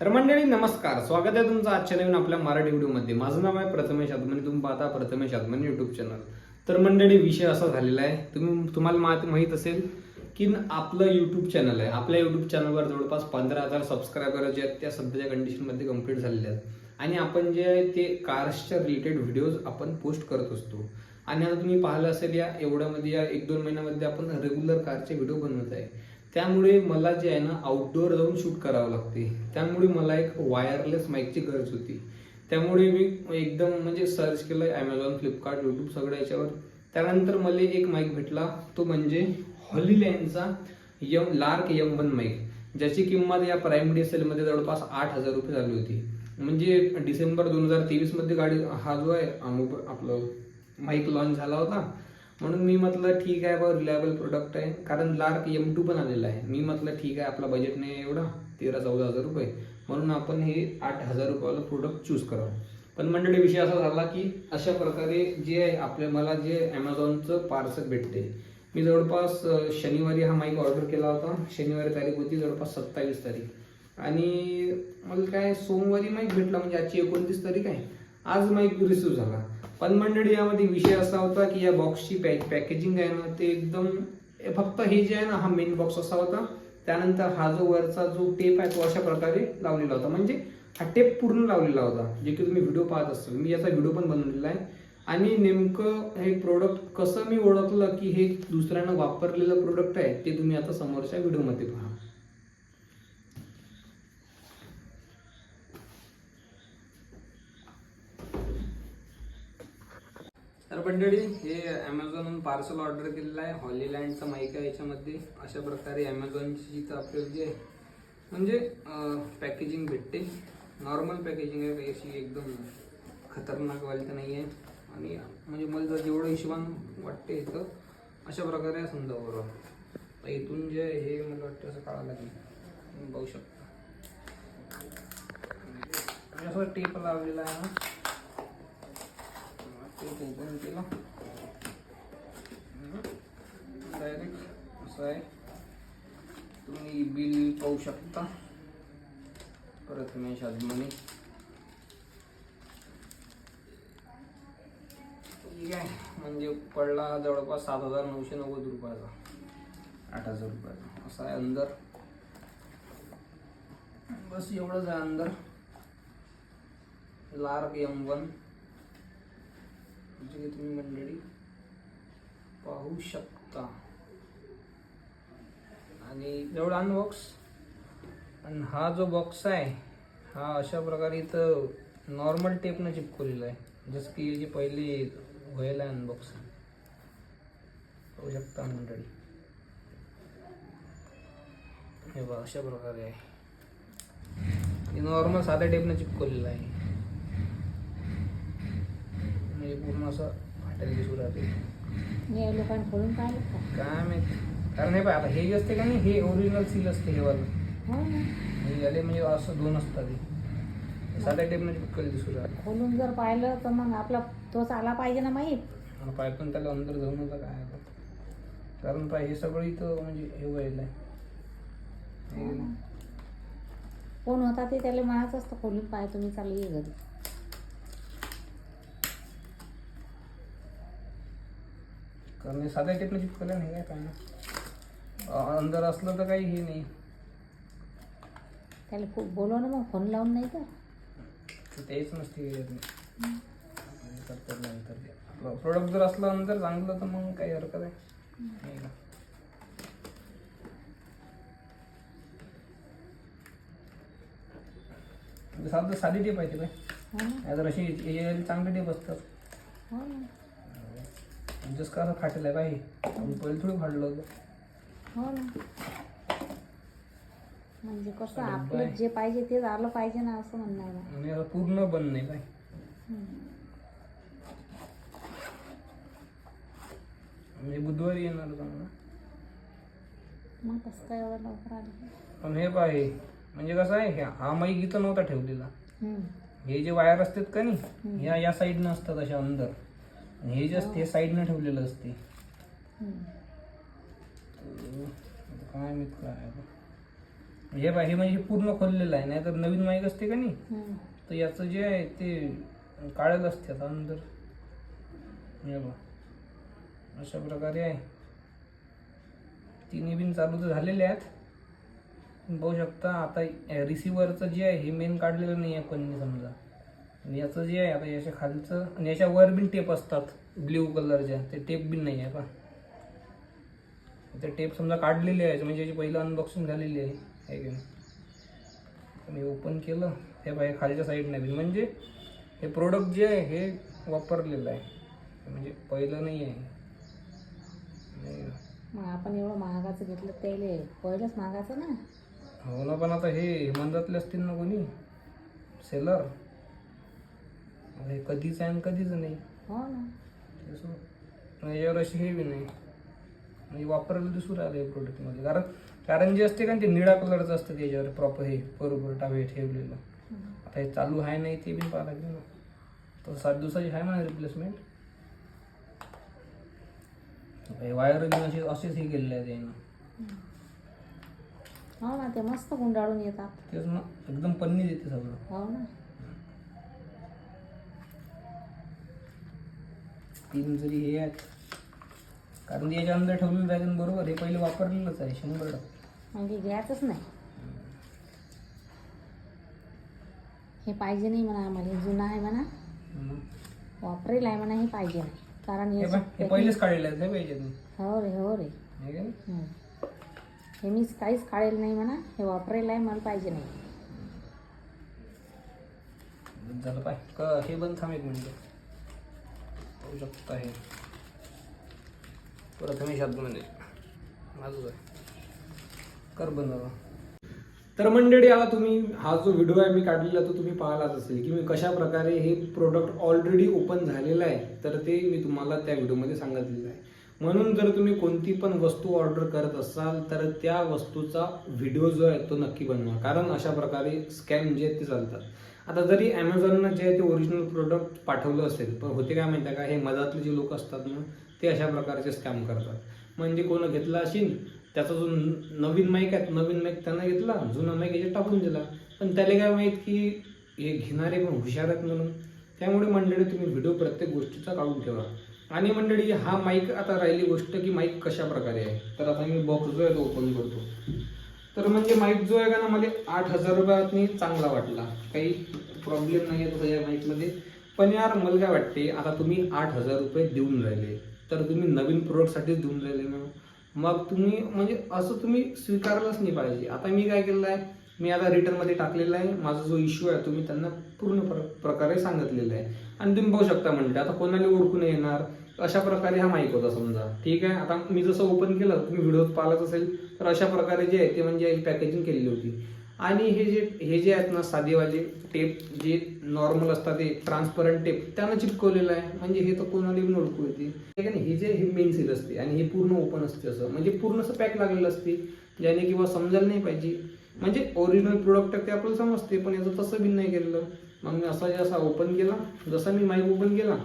तर मंडळी नमस्कार. स्वागत आहे तुमचं आजच्या नवीन आपल्या मराठी व्हिडिओमध्ये. माझं नाव आहे प्रथमेश आदमनी तुम्ही पाहता प्रथमेश आदमनी युट्यूब चॅनल तर मंडळी विषय असा झालेला आहे. तुम्ही तुम्हाला मा- माहीत असेल की आपलं युट्यूब चॅनल आहे. आपल्या युट्यूब चॅनलवर जवळपास पंधरा हजार सबस्क्रायबर जे आहेत त्या सध्याच्या कंडिशनमध्ये कंप्लीट झालेले आहेत. आणि आपण जे आहे ते कार्सच्या रिलेटेड व्हिडिओज आपण पोस्ट करत असतो. आणि आता तुम्ही पाहिलं असेल या एवढ्यामध्ये या एक दोन महिन्यामध्ये आपण रेग्युलर कारचे व्हिडिओ बनवत आहे. त्यामुळे मला जे आहे ना आउटडोअर जाऊन शूट करावं लागते. त्यामुळे मला एक वायरलेस माईकची गरज होती. त्यामुळे मी एकदम म्हणजे सर्च केलं ॲमेझॉन फ्लिपकार्ट यूट्यूब सगळ्या याच्यावर. त्यानंतर मला एक माईक भेटला. तो म्हणजे हॉलीलँडचा M Lark M one mic ज्याची किंमत या प्राईम डे सेलमध्ये जवळपास आठ हजार रुपये झाली होती. म्हणजे डिसेंबर दोन हजार तेवीसमध्ये गाडी हा जो आहे आपलं माईक लॉन्च झाला होता. म्हणून मी म्हटलं ठीक आहे बा रिलायबल प्रोडक्ट आहे. कारण लार्क एम टू पण आलेला आहे. मी म्हटलं ठीक आहे आपला बजेट नाही एवढा तेरा चौदा हजार रुपये. म्हणून आपण हे आठ हजार रुपयाला प्रोडक्ट चूज करावं. पण मंडळी विषय असा झाला की अशा प्रकारे जे आहे आपल्या मला जे ॲमेझॉनचं पार्सल भेटते. मी जवळपास शनिवारी हा माईक ऑर्डर केला होता. शनिवारी तारीख होती जवळपास सत्तावीस तारीख. आणि मला काय सोमवारी माईक भेटला म्हणजे आजची एकोणतीस तारीख आहे. आज माईक रिसिव्ह झाला. पण मंडळी यामध्ये विषय असा होता की या बॉक्सची पॅक पॅकेजिंग आहे ना ते एकदम फक्त हे जे आहे ना हा मेन बॉक्स असा होता. त्यानंतर हा जो वरचा जो टेप आहे तो अशा प्रकारे लावलेला होता. म्हणजे हा टेप पूर्ण लावलेला होता जे की तुम्ही व्हिडिओ पाहत असाल मी याचा व्हिडिओ पण बनवलेला आहे. आणि नेमकं हे प्रोडक्ट कसं मी ओळखलं की हे दुसऱ्यानं वापरलेलं प्रोडक्ट आहे ते तुम्ही आता समोरच्या व्हिडिओमध्ये पहा तर मंडळी हे ॲमेझॉनहून पार्सल ऑर्डर केलेलं आहे. हॉलीलँडचा माईक आहे याच्यामध्ये. अशा प्रकारे ॲमेझॉनची इथं आपल्याला जे आहे म्हणजे पॅकेजिंग भेटते. नॉर्मल पॅकेजिंग आहे काही अशी एकदम खतरनाक वाली तर नाही आहे. आणि म्हणजे मला जर जेवढं हिशोबान वाटते इथं अशा प्रकारे समजा बरोबर तर इथून जे आहे हे मला वाटतं असं काढावं लागेल. बघू शकता. टेप लावलेला आहे ना टेप ओपन डायरेक्ट असं आहे तुम्ही बिल पाहू शकता. प्रथमेश आजमनी ठीक आहे म्हणजे पडला जवळपास सात हजार नऊशे नव्वद रुपयाचा. आठ हजार रुपयाचा. असा आहे अंदर. बस एवढंच आहे अंदर. लार्क एम वन जे तुम्ही मंडळी पाहू शकता. आणि जवळ अनबॉक्स आणि हा जो बॉक्स आहे हा अशा प्रकारे इथं नॉर्मल टेपनं चिपकवलेला आहे. जसं की जे पहिले व्हायला अनबॉक्स पाहू शकता मंडळी. हे बघा अशा प्रकारे आहे. नॉर्मल साध्या टेपनं चिपकवलेलं आहे. म्हणजे पूर्ण असं फाटेल दिसू राहते या लोकांनी खोलून पाहिलं का काय माहीत. कारण हे पाय आता हे जे असते का नाही हे ओरिजिनल सील असते हे वालं. हो ना. हे याले म्हणजे असं दोन असतात हे. साध्या टेपनं चिपकले दिसू राहते खोलून जर पाहिलं तर मग आपला तोच आला पाहिजे ना माहीत. आणि पायथून त्याला अंदर जाऊन होता काय आता. कारण पाय हे सगळं इथं म्हणजे हे व्हायला आहे. हे- कोण होता ते त्याला म्हणायचं असतं खोलून पाय तुम्ही चालू ये घरी. कारण हे साध्या टेपनं चिपकलं नाही काय काय ना अंदर असलं तर काही हे नाही. त्याला खूप बोलव ना मग फोन लावून नाही तर. तर तेच नसते करतात नंतर ते. आपलं प्रोडक्ट जर असलं अंदर चांगलं तर मग काही हरकत आहे. का? म्हणजे साधं साधी टेप आहे ते काय हो नाहीतर अशी हे चांगली टेप असतात. हो जस का असं फाटेल हे? आपण पहिले थोडी फाडलं होतं. हो ना. म्हणजे कसं आपलं. जे पाहिजे तेच आलं पाहिजे ना असं म्हणणं आहे ना आणि पूर्ण बंद नाही हम्म. म्हणजे बुधवारी येणार चांगला मग कसं काय एवढं लवकर आलं? पण हे पाहे म्हणजे कसं आहे ह्या- हा माईक इथं नव्हता ठेवलेला. हम्म. हे जे वायर असतात का नाही ह्या या साईडनं असतात अशा अंदर. आणि हे जे असते हे साईडनं ठेवलेलं असते. काय माहीत काय. हे बा हे म्हणजे पूर्ण खोललेलं आहे नाही तर नवीन माईक असते का नाही. तर याचं जे आहे ते काढत असते आता नंतर हे बघा. अशा प्रकारे आहे. तिन्ही बिन चालू तर झालेले आहेत. पाहू शकता आता रिसिव्हरचं जे आहे हे मेन काढलेलं नाही आहे कोणी समजा. आणि याचं जे आहे आता याच्या खालचं आणि याच्या वर बिन टेप असतात ब्ल्यू कलरच्या ते टेप बिन नाही आहे पा ते टेप समजा काढलेले आहे म्हणजे याची पहिलं अनबॉक्सिंग झालेली आहे. आहे की नाही मी ओपन केलं. हे बाहेर खालच्या साईडने बी. म्हणजे हे प्रोडक्ट जे आहे हे वापरलेलं आहे. म्हणजे पहिलं नाही आहे. मग आपण एवढं महागाचं घेतलं त्याले पहिलंच महागाचं ना? हो ना पण आता हे मंदातले असतील ना कोणी? सेलर हे कधीच आहे आणि कधीच नाही. हो ना. तसं आणि यावर अशी हे बी नाही. म्हणजे वापरायला दिसून राहिलं हे प्रोडक्टमध्ये कारण कारण जे असते का ते निळा कलरचं असतं त्याच्यावर प्रॉपर हे बरोबर टावे ठेवलेलं आता हे चालू आहे नाही ते बी पाहा लागेल ना. तर सात दिवसाची आहे म्हणा रिप्लेसमेंट हे वायर बी असे असेच हे केलेले आहे त्यानं हो ना ते मस्त गुंडाळून येतात. तेच ना एकदम पन्नी देते सगळं. हो ना. तीन जरी हे आहेत. कारण याच्या अंदर ठेवलेलं राहते ना बरोबर हे पहिले वापरलेलंच आहे शंभर टक्के. म्हणजे घ्यायचंच नाही. हे पाहिजे नाही म्हणा आम्हाला हे जुनं आहे म्हणा. हम्म. वापरेल आहे म्हणा हे पाहिजे नाही. कारण हे हे पहिलेच काढलेले आहेत हे पाहिजे हो रे हो रे. हे काय? हम्म. हे मी काहीच काढेल नाही म्हणा. हे वापरेल आहे मला पाहिजे नाही. झालं पाय. क हे बंद थांब एक मिनिट. पाहू शकता हे प्रथमेश आतमध्ये माझं कर बंद तर मंडळी आता तुम्ही हा जो व्हिडिओ आहे मी काढलेला तो तुम्ही पाहिलाच असेल की मी कशा प्रकारे हे प्रोडक्ट ऑलरेडी ओपन झालेलं आहे तर ते मी तुम्हाला त्या व्हिडिओमध्ये सांगितलेलं आहे. म्हणून जर तुम्ही कोणती पण वस्तू ऑर्डर करत असाल तर त्या वस्तूचा व्हिडिओ जो आहे तो नक्की बनवा. कारण अशा प्रकारे स्कॅम जे आहेत ते चालतात. आता जरी ॲमेझॉननं जे ते ओरिजिनल प्रोडक्ट पाठवलं असेल पण होते काय माहिती आहे का? हे मधातले जे लोक असतात ना ते अशा प्रकारचे स्कॅम करतात. म्हणजे कोण घेतला असेल त्याचा जो नवीन माईक आहे नवीन माईक त्यांना घेतला जुना माईक याच्यात टाकून दिला. पण त्याला काय माहीत की हे घेणारे पण हुशार आहेत म्हणून. त्यामुळे मंडळी तुम्ही व्हिडिओ प्रत्येक गोष्टीचा काढून ठेवा. आणि मंडळी हा माईक आता राहिली गोष्ट की माईक कशा प्रकारे आहे? तर आता मी बॉक्स जो आहे तो ओपन करतो. तर म्हणजे माईक जो आहे का ना मला आठ हजार रुपयात चांगला वाटला. काही प्रॉब्लेम नाही आहे तसं या माईकमध्ये पण यार मला काय वाटते आता तुम्ही आठ हजार रुपये देऊन राहिले तर तुम्ही नवीन प्रोडक्टसाठीच देऊन राहिले ना. मग तुम्ही म्हणजे असं तुम्ही स्वीकारलंच नाही पाहिजे. आता मी काय केलं आहे मी आता रिटर्नमध्ये टाकलेला आहे. माझा जो इश्यू आहे तुम्ही त्यांना पूर्ण प्र प्रकारे सांगितलेला आहे. आणि तुम्ही बघू शकता म्हणते आता कोणाला ओळखून येणार. अशा प्रकारे हा माईक होता समजा. ठीक आहे? आता मी जसं ओपन केलं तुम्ही व्हिडिओ पाहिलाच असेल तर अशा प्रकारे जे आहे ते म्हणजे पॅकेजिंग केलेली होती. आणि हे जे हे जे आहेत ना साधेवाले टेप जे नॉर्मल असतात ते ट्रान्सपरंट टेप त्यांना चिपकवलेलं आहे. म्हणजे हे तर कोणाला पण ओळखू येते. ठीक आहे ना? हे जे हे मेन सील असते आणि हे पूर्ण ओपन असते असं. म्हणजे पूर्ण असं पॅक लागलेलं असते ज्याने किंवा समजायला नाही पाहिजे. म्हणजे ओरिजिनल प्रोडक्ट ते आपल्याला समजते पण याचं तसं बिन नाही केलेलं. मग मी असा जसा ओपन केला. जसा मी माईक ओपन केला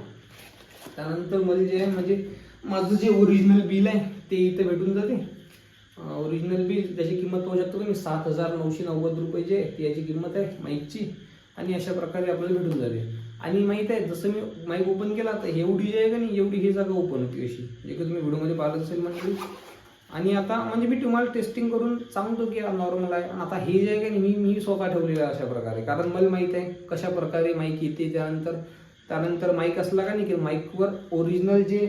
त्यानंतरमध्ये जे आहे म्हणजे माझं जे ओरिजिनल बिल आहे ते इथे भेटून जाते. ओरिजिनल बिल त्याची किंमत पाहू शकतो तुम्ही सात हजार नऊशे नव्वद रुपये जे आहे याची किंमत आहे माईकची. आणि अशा प्रकारे आपल्याला भेटून जाते. आणि माहीत आहे जसं मी माईक ओपन केला तर एवढी जे आहे का नाही एवढी ही जागा ओपन होती अशी जे की तुम्ही व्हिडिओमध्ये पाहत असेल म्हणजे आणि आता म्हणजे मी तुम्हाला टेस्टिंग करून सांगतो की नॉर्मल आहे. आता हे जे आहे का नाही मी मी स्वतः ठेवलेलं आहे अशा प्रकारे. कारण मला माहीत आहे कशा प्रकारे माईक येते त्यानंतर. त्यानंतर माईक असला का नाही की माईकवर ओरिजिनल जे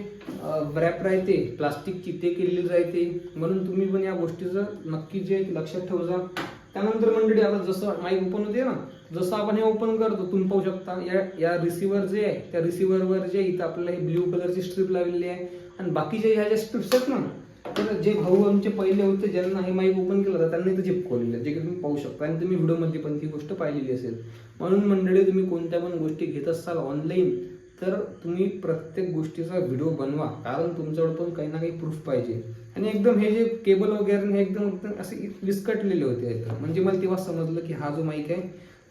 रॅप राहते प्लास्टिकची ते केलेली राहते म्हणून तुम्ही पण या गोष्टीचं नक्की जे लक्षात ते लक्षात ठेवजा. त्यानंतर मंडळी आता जसं माईक ओपन होते ना जसं आपण हे ओपन करतो तुम्ही पाहू शकता या या रिसिव्हर जे आहे त्या रिसिव्हरवर जे इथं आपल्याला हे ब्ल्यू कलरची स्ट्रीप लावलेली आहे. आणि बाकीच्या ह्या ज्या स्ट्रिप्स आहेत ना तर जे भाऊ आमचे पहिले होते ज्यांना हे माईक ओपन केलं होतं त्यांनी ते चिपकवलेलं जे की तुम्ही पाहू शकता. आणि तुम्ही व्हिडिओमध्ये पण ती गोष्ट पाहिलेली असेल. म्हणून मंडळी तुम्ही कोणत्या पण गोष्टी घेत असाल ऑनलाईन तर तुम्ही प्रत्येक गोष्टीचा व्हिडिओ बनवा. कारण तुमच्याकडे पण काही ना काही प्रूफ पाहिजे. आणि एकदम हे जे केबल वगैरे हे एकदम एकदम असे विस्कटलेले होते. म्हणजे मला तेव्हा समजलं की हा जो माईक आहे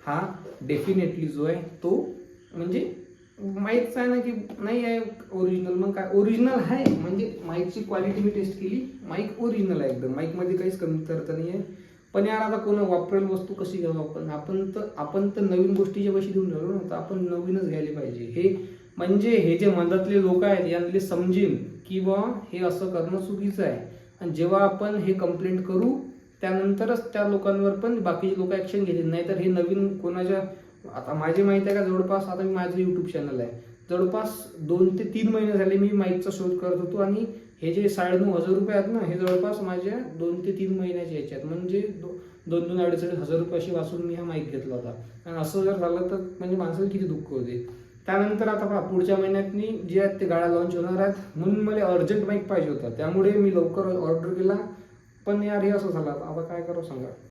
हा डेफिनेटली जो आहे तो म्हणजे माईकचं आहे ना की नाही आहे ओरिजिनल मग काय? ओरिजिनल आहे. म्हणजे माईकची क्वालिटी मी टेस्ट केली. माईक ओरिजिनल आहे एकदम. माईकमध्ये काहीच कमी करता नाही आहे. पण यार आता कोण वापरेल वस्तू कशी घ्यावं आपण? आपण तर आपण तर नवीन गोष्टीच्या पैसे देऊन ठेवलो ना. तर आपण नवीनच घ्यायला पाहिजे. हे म्हणजे हे जे मधातले लोक आहेत यातले समजेल की बा हे असं करणं चुकीचं आहे. आणि जेव्हा आपण हे कंप्लेंट करू त्यानंतरच त्या लोकांवर पण बाकीचे लोक ॲक्शन घेतील. नाहीतर हे नवीन कोणाच्या आता माझी माहिती आहे का जवळपास आता मी माझं यूट्यूब चॅनल आहे. जवळपास दोन ते तीन महिने झाले मी माईकचा शोध करत होतो आणि हे जे साडेनऊ हजार रुपये आहेत ना हे जवळपास माझ्या दोन ते तीन महिन्याचे आहेत म्हणजे दो- दोन दोन अडीच अडीच हजार रुपयाशी वाचून मी हा माईक घेतला होता. आणि असं जर झालं तर म्हणजे माणसाला किती दुःख होते. त्यानंतर आता पहा पुढच्या महिन्यातनी जे आहेत ते गाड्या लॉन्च होणार आहेत. म्हणून मला अर्जंट माईक पाहिजे होता. त्यामुळे मी लवकर ऑर्डर केला. पण यार हे असं झालं. आता आता काय करावं सांगा.